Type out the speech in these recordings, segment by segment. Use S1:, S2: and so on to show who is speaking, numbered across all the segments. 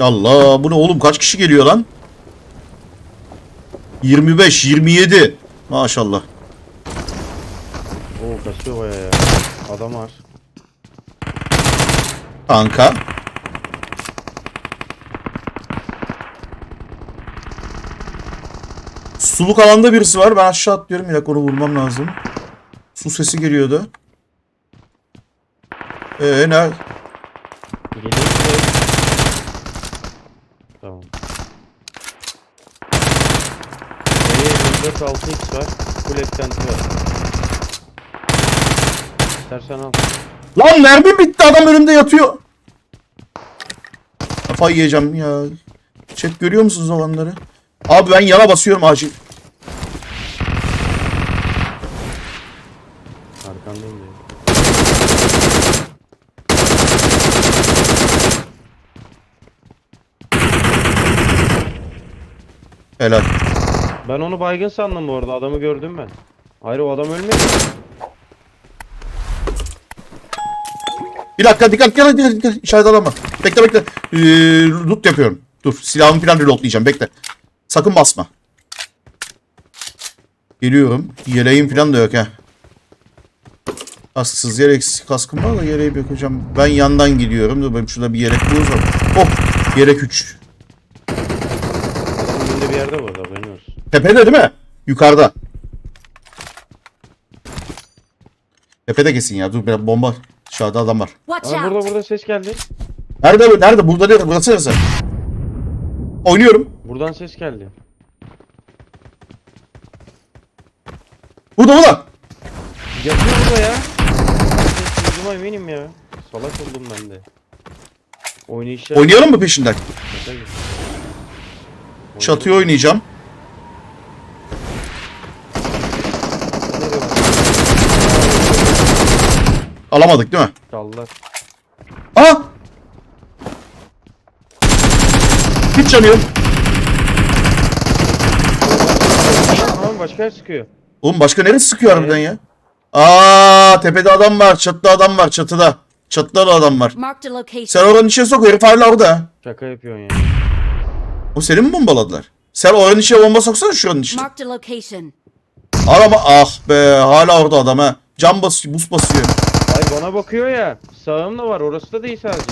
S1: Allah bu ne oğlum kaç kişi geliyor lan? 25, 27. Maşallah.
S2: Oo kaçıyor baya ya. Adam var.
S1: Kanka. Suluk alanda birisi var. Ben aşağı atlıyorum. Bir dakika onu vurmam lazım. Su sesi geliyordu. Ee ne?
S2: Geliyor? Tamam. Nereye 24 6x var. Full eklenti var. İstersen al.
S1: Lan mermi bitti. Adam önümde yatıyor. Kafayı yiyeceğim ya. Chat görüyor musunuz olanları? Abi ben yana basıyorum acil.
S2: Arkandayım diyor.
S1: Helal.
S2: Ben onu baygın sandım bu arada. Adamı gördüm ben. Hayır o adam ölmedi.
S1: Bir dakika dikkat dikkat dikkat. dikkat. İçeride adam var. Bekle bekle. Ee, loot yapıyorum. Dur silahımı falan reloadlayacağım. Bekle. Sakın basma. Geliyorum. Yeleğim falan da yok ha. Kasksız yeleksiz kaskım var da yeleği yok hocam. Ben yandan gidiyorum. Dur benim şurada bir yelek bulursam. Oh! Yelek 3.
S2: Bir yerde arada haberin olsun.
S1: Tepede değil mi? Yukarıda. Tepede kesin ya. Dur bir bomba. Dışarıda adam var.
S3: Watch
S2: Aa, burada
S3: out!
S2: burada ses geldi.
S1: Nerede bu? Nerede? Burada değil. Burası neresi? Oynuyorum.
S2: Buradan ses geldi.
S1: Burada burada.
S2: Yapıyor burada ya. Yüzüme eminim ya. Salak oldum ben de. Oynayışlar.
S1: Oynayalım mı peşinden?
S2: Şaka gibi.
S1: Çatıya oynayacağım. Alamadık değil mi?
S2: Çaldılar.
S1: Aa! Hiç canı yok.
S2: Tamam başka yer sıkıyor.
S1: Oğlum başka neresi sıkıyor harbiden ya? Aa tepede adam var. Çatıda adam var. Çatıda. Çatıda da adam var.
S3: Marked a location.
S1: Sen oranın içine sok. Herif hala orada.
S2: Şaka yapıyorsun ya.
S1: O seni mi bombaladılar? Sen oranın içine bomba soksana şuranın içine.
S3: Marked a location.
S1: Araba ah be hala orada adam ha. Cam basıyor, buz basıyor.
S2: Ay bana bakıyor ya. Sağım da var orası da değil sadece.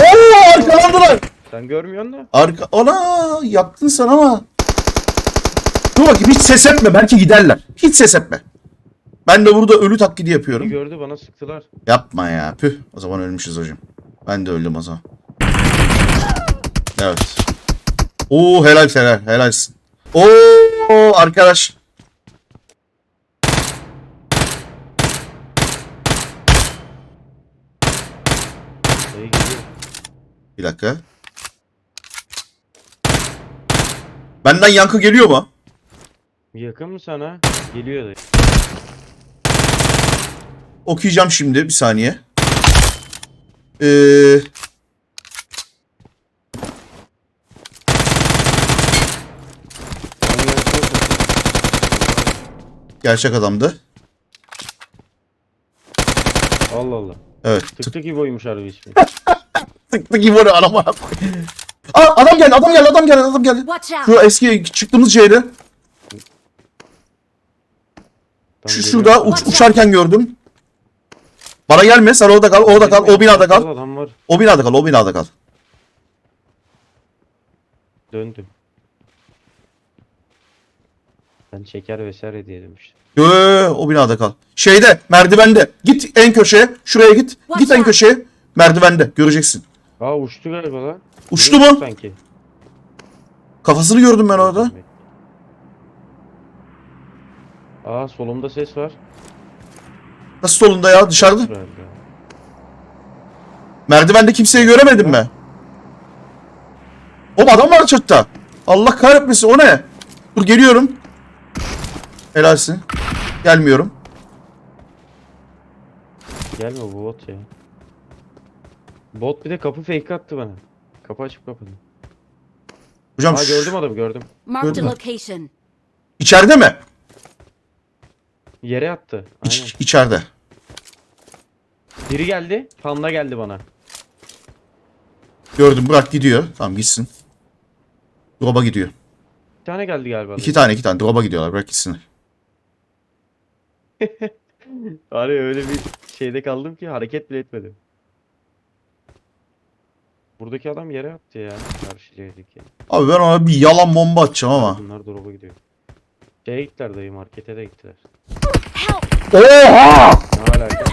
S1: Oo arkalandılar.
S2: Sen görmüyorsun da.
S1: Arka... Ana yaktın sen ama. Dur bakayım hiç ses etme belki giderler. Hiç ses etme. Ben de burada ölü taklidi
S2: Bir
S1: yapıyorum.
S2: gördü bana sıktılar.
S1: Yapma ya. Püh. O zaman ölmüşüz hocam. Ben de öldüm o zaman. Evet. Oo helal helal. Helalsin. Oo arkadaş. Bir dakika. Benden yankı geliyor mu?
S2: Yakın mı sana? Geliyor dayı.
S1: Okuyacağım şimdi bir saniye. Ee,
S2: Sen yansın.
S1: Gerçek adamdı.
S2: Allah Allah.
S1: Evet.
S2: Tık tık İbo'ymuş harbi ismi.
S1: Tıktı gibi onu arama. Aa, adam geldi, adam geldi, adam geldi, adam geldi. Şu eski çıktığımız.
S2: Tam
S1: Şu şurada uç, uçarken gördüm. Bana gelme, sen orada kal, orada kal, o binada kal.
S2: Adam var.
S1: O binada kal, o binada kal.
S2: Döndüm. Ben şeker vesaire diye demiştim.
S1: Yo, o binada kal. Şeyde, merdivende. Git en köşeye, şuraya git. Git en köşeye. Merdivende, göreceksin.
S2: Aa uçtu galiba lan.
S1: Uçtu mu?
S2: Sanki.
S1: Kafasını gördüm ben orada.
S2: Aa solumda ses var.
S1: Nasıl solunda ya, dışarıda? Merdivende kimseyi göremedin mi? Oğlum adam var çatıda. Allah kahretmesin o ne? Dur geliyorum. Helalsin. Gelmiyorum.
S2: Gelme bu bot ya. Bot bir de kapı fake attı bana. Kapı açıp kapadı.
S1: Hocam
S2: Aa gördüm adamı gördüm.
S3: Marked a
S1: Gördün mü?
S3: location.
S1: içeride mi?
S2: Yere attı.
S1: İç,
S2: Aynen.
S1: içeride.
S2: Biri geldi. Panda geldi bana.
S1: Gördüm bırak gidiyor. Tamam gitsin. Drop'a gidiyor.
S2: Bir tane geldi galiba.
S1: İki tane iki tane drop'a gidiyorlar. Bırak gitsinler.
S2: Var ya öyle bir şeyde kaldım ki hareket bile etmedim. Buradaki adam yere attı ya. Karşı C'deki.
S1: Abi ben ona bir yalan bomba atacağım ama.
S2: Bunlar drop'a gidiyor. Şeye gittiler dayı markete de gittiler.
S1: Oha!
S2: Ne alaka?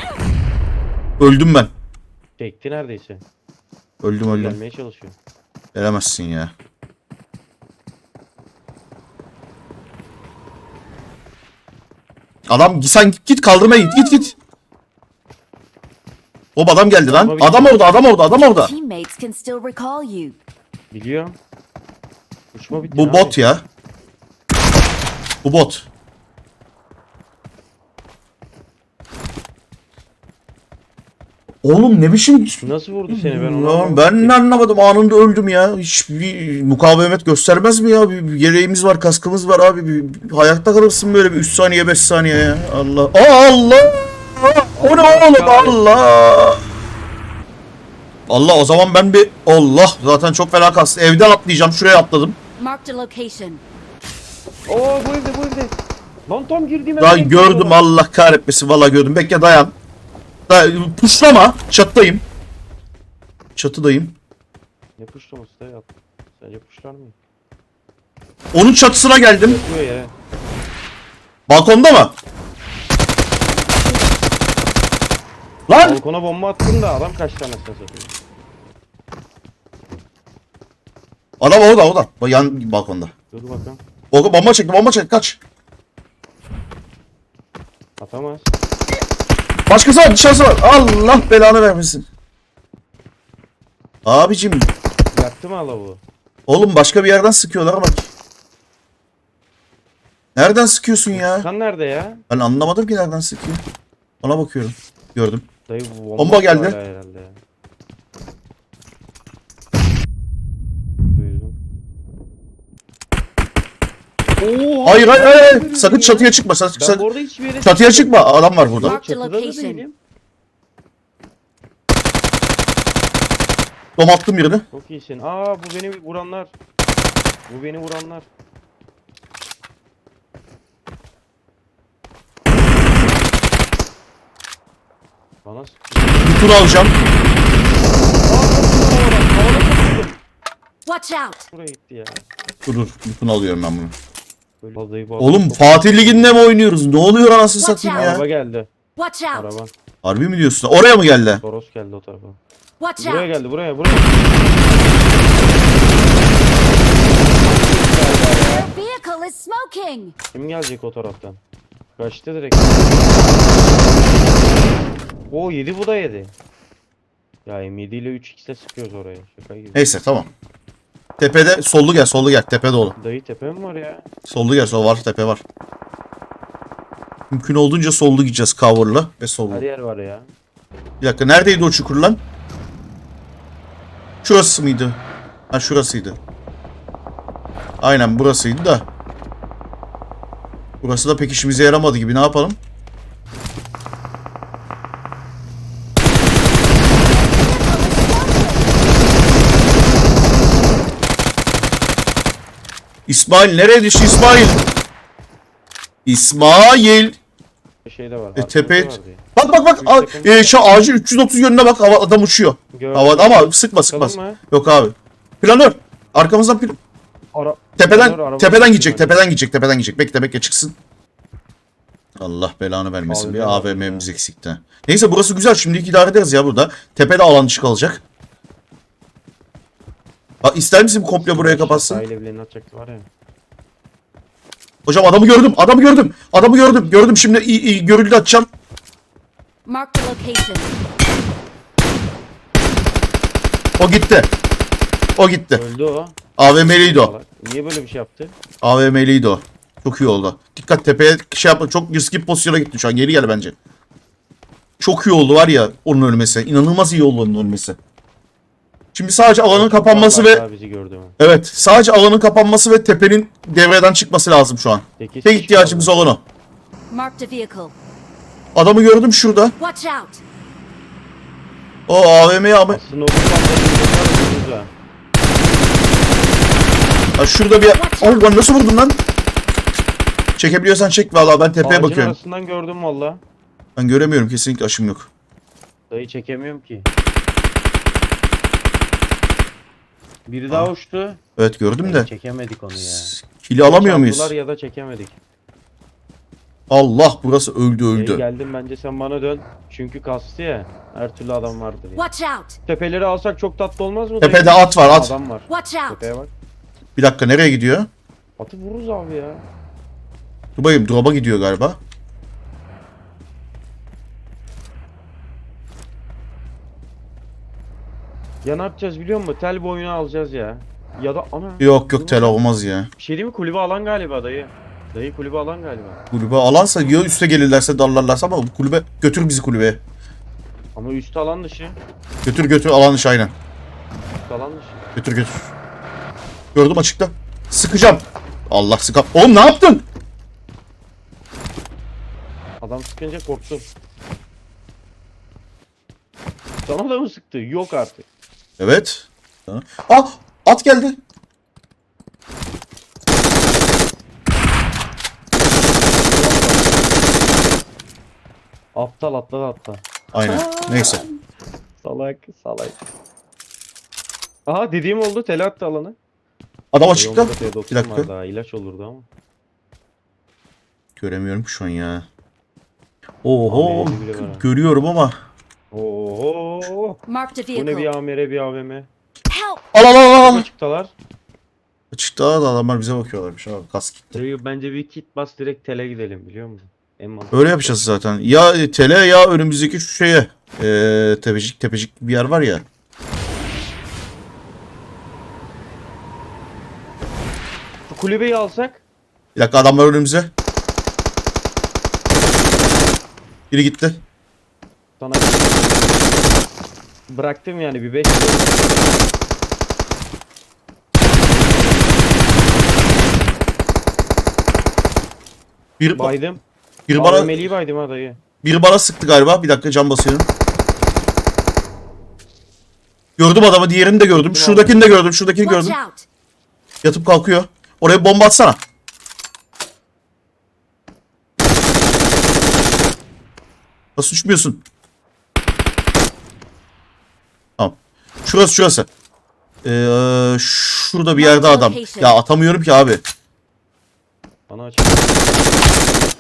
S1: Öldüm ben.
S2: Çekti neredeyse.
S1: Öldüm öldüm.
S2: Gelmeye çalışıyor.
S1: Veremezsin ya. Adam sen git, kaldırmaya git git git. O adam geldi lan. Adam orada adam orada adam orada.
S3: Teammates can still recall you.
S2: Biliyorum. Uçma bitti.
S1: Bu bot ya. Bu bot. Oğlum ne biçim?
S2: Nasıl vurdu seni ben onu
S1: Ya ben
S2: ki.
S1: anlamadım anında öldüm ya. Hiçbir mukavemet göstermez mi ya? Bir, bir yeleğimiz var, kaskımız var abi. Bir, bir hayatta kalırsın böyle bir 3 saniye 5 saniye ya. Allah. Aa, Allah! O ne oğlum Allah! Allah o zaman ben bir Allah zaten çok fena kastı. Evden atlayacağım. Şuraya atladım.
S3: Marked a location.
S2: Oo bu evde bu evde. Lan tam girdiğime
S1: Ben gördüm Allah kahretmesin. Vallahi gördüm. Bekle dayan. Da, puşlama. Çattayım. Çatıdayım.
S2: Ne puşlaması da yap. Sence puşlar mı?
S1: Onun çatısına geldim.
S2: Yatıyor yere.
S1: Balkonda mı? Lan!
S2: Balkona bomba attım da adam kaç tane satıyor.
S1: Adam orada orada. Bak, Yan balkonda.
S2: Dur bakalım.
S1: Bomba, bomba çekti bomba çekti kaç.
S2: Atamaz.
S1: Başkası var dışarısı var. Allah belanı vermesin. Abicim.
S2: Yaktı mı ala bu?
S1: Oğlum başka bir yerden sıkıyorlar bak. Nereden sıkıyorsun ya?
S2: Kan nerede ya?
S1: Ben anlamadım ki nereden sıkıyor. Ona bakıyorum. Gördüm.
S2: Dayı bu bomba,
S1: Bomba geldi.
S2: herhalde ya. Oo,
S1: Hayır hayır hayır. Sakın
S2: ya?
S1: çatıya çıkma. Sakın,
S2: Ben
S1: sakın-
S2: arada hiçbir yere
S1: Çatıya çıkma. Adam var burada.
S2: Çatıda da
S3: location.
S2: değilim.
S1: Dom attım birini.
S2: Çok iyisin. Aa bu beni vuranlar. Bu beni vuranlar. Bana s-
S1: Bir tur alacağım.
S3: Watch out!
S2: buraya gitti ya.
S1: Dur dur. Bir tur alıyorum ben bunu.
S2: Böyle
S1: Oğlum
S2: çok-
S1: Fatih Ligi'nde mi oynuyoruz? Ne oluyor anasını
S3: Watch
S1: satayım ya?
S2: Araba geldi.
S3: Watch out!
S2: Araba.
S1: Harbi mi diyorsun? Oraya mı geldi?
S2: Toros geldi o tarafa.
S3: Watch
S2: Buraya
S3: out!
S2: geldi buraya buraya.
S3: Your vehicle is smoking!
S2: Kim gelecek o taraftan? Kaçtı direkt. Oo yedi bu da yedi. Ya M7 ile 3x'e sıkıyoruz oraya. Şaka gibi.
S1: Neyse tamam. Tepede sollu gel sollu gel. Tepe dolu.
S2: Dayı tepe mi var ya?
S1: Sollu gel sol var tepe var. Mümkün olduğunca sollu gideceğiz cover'la ve sollu.
S2: Her yer var ya.
S1: Bir dakika neredeydi o çukur lan? Şurası mıydı? Ha şurasıydı. Aynen burasıydı da. Burası da pek işimize yaramadı gibi ne yapalım? İsmail nereye düştü İsmail? İsmail.
S2: Şey de var.
S1: E, tepe-
S2: ya.
S1: Bak bak bak. A- e, şu ağacın 330 yönüne bak. Hava, adam uçuyor.
S2: Gördüm.
S1: Havada ama sıkma sıkma. Yok abi. Planör. Arkamızdan pil-
S2: Ara
S1: tepeden
S2: Planör, araba
S1: tepeden gidecek, tepeden gidecek, tepeden gidecek. Bekle bekle çıksın. Allah belanı vermesin.
S2: AVM
S1: Bir AVM'miz eksikti. Neyse burası güzel. Şimdilik idare ederiz ya burada. Tepede alan dışı kalacak. Bak ister misin komple buraya kapatsın?
S2: Sahil evlerini atacaktı var ya.
S1: Hocam adamı gördüm. Adamı gördüm. Adamı gördüm. Gördüm şimdi iyi, iyi görüldü atacağım.
S3: Marked a location.
S1: O gitti. O gitti.
S2: Öldü o.
S1: AVM'liydi o.
S2: Niye böyle bir şey yaptı?
S1: AVM'liydi o. Çok iyi oldu. Dikkat tepeye şey yapma. Çok riskli bir pozisyona gitti şu an. Geri gel bence. Çok iyi oldu var ya onun ölmesi. İnanılmaz iyi oldu onun ölmesi. Şimdi sadece alanın kapanması ve
S2: Daha bizi gördü mü?
S1: evet sadece alanın kapanması ve tepenin devreden çıkması lazım şu an.
S2: Sekiz
S1: Tek
S2: kişi
S1: ihtiyacımız
S2: kaldı.
S1: olan o.
S3: Marked a vehicle.
S1: Adamı gördüm şurada.
S3: Watch out!
S1: O AVM'yi ama
S2: Aslında o
S1: Ha, şurada bir... Oh, lan nasıl vurdun lan? Çekebiliyorsan çek valla ben tepeye bakıyorum.
S2: arasından gördüm valla.
S1: Ben göremiyorum kesinlikle aşım yok.
S2: Dayı çekemiyorum ki. Biri daha uçtu.
S1: Evet gördüm de.
S2: Çekemedik onu ya.
S1: Kili alamıyor muyuz?
S2: Çarptılar ya da çekemedik.
S1: Allah burası öldü
S2: Dayı
S1: öldü.
S2: geldim bence sen bana dön. Çünkü kastı ya. Her türlü adam vardır ya.
S3: Watch out!
S2: Tepeleri alsak çok tatlı olmaz mı? dayı?
S1: Tepede at var at.
S2: Adam var.
S3: Watch out!
S2: Tepeye bak.
S1: Bir dakika nereye gidiyor?
S2: Atı vururuz abi ya.
S1: Dur bakayım drop'a gidiyor galiba.
S2: Ya ne yapacağız biliyor musun? Tel boyunu alacağız ya. Ya da ana.
S1: Yok yok tel olmaz ya.
S2: Bir şey değil mi? Kulübe alan galiba dayı. Dayı kulübe alan galiba.
S1: Kulübe alansa ya üste gelirlerse darlarlarsa ama bu kulübe götür bizi kulübeye.
S2: Ama üst alan dışı.
S1: Götür götür alan dışı aynen.
S2: Üst alan dışı.
S1: Götür götür. Gördüm açıkta. Sıkacağım. Allah sıkam. Oğlum ne yaptın?
S2: Adam sıkınca korktum. Sana da mı sıktı? Yok artık.
S1: Evet. Ah at geldi.
S2: Aptal atladı hatta.
S1: Aynen. Neyse.
S2: Salak salak. Aha dediğim oldu. Tele attı alanı.
S1: Adam açıkta.
S2: Yolda T90
S1: Bir dakika.
S2: Daha ilaç olurdu ama.
S1: Göremiyorum şu an ya. Oho. Görüyorum ama.
S2: Oo.
S3: Marked a
S2: Bu ne bir
S3: vehicle.
S2: amire bir AVM.
S3: Help!
S1: Al al al al.
S2: Açıktalar.
S1: Açıkta da adamlar bize bakıyorlarmış abi. Kask gitti.
S2: Bence bir kit bas direkt tele gidelim biliyor musun? En mantıklı.
S1: Öyle yapacağız zaten. Ya tele ya önümüzdeki şu şeye. Ee, tepecik tepecik bir yer var ya.
S2: Şu kulübeyi alsak.
S1: Bir dakika adamlar önümüze. Biri gitti.
S2: Sana bıraktım yani bir 5
S1: Bir,
S2: baydım.
S1: bir
S2: Bana... AVM'liyi baydım ha dayı.
S1: bir bana sıktı galiba. Bir dakika cam basıyorum. Gördüm adamı. Diğerini de gördüm. Şuradakini de gördüm. Şuradakini gördüm. Yatıp kalkıyor. Oraya bomba atsana. Nasıl uçmuyorsun? Tamam. Şurası şurası. Ee, şurada bir yerde adam. Ya atamıyorum ki abi.
S2: Bana aç.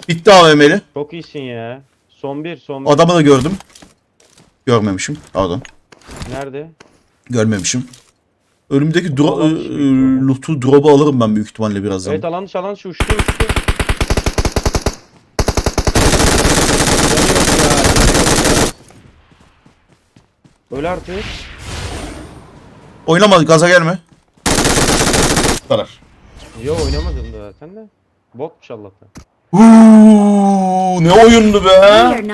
S1: Bitti AVM'li.
S2: Çok iyisin ya. Son bir son bir.
S1: Adamı da gördüm. Görmemişim. Pardon.
S2: Nerede?
S1: Görmemişim. Önümdeki dro- e, loot'u drop'u alırım ben büyük ihtimalle birazdan.
S2: Evet alan dışı alan dışı uçtu uçtu. Öl artık.
S1: Oynama gaza gelme. Karar.
S2: Yo oynamadım da zaten de. Bokmuş Allah'tan.
S1: Uuu, ne oyundu be?
S3: Number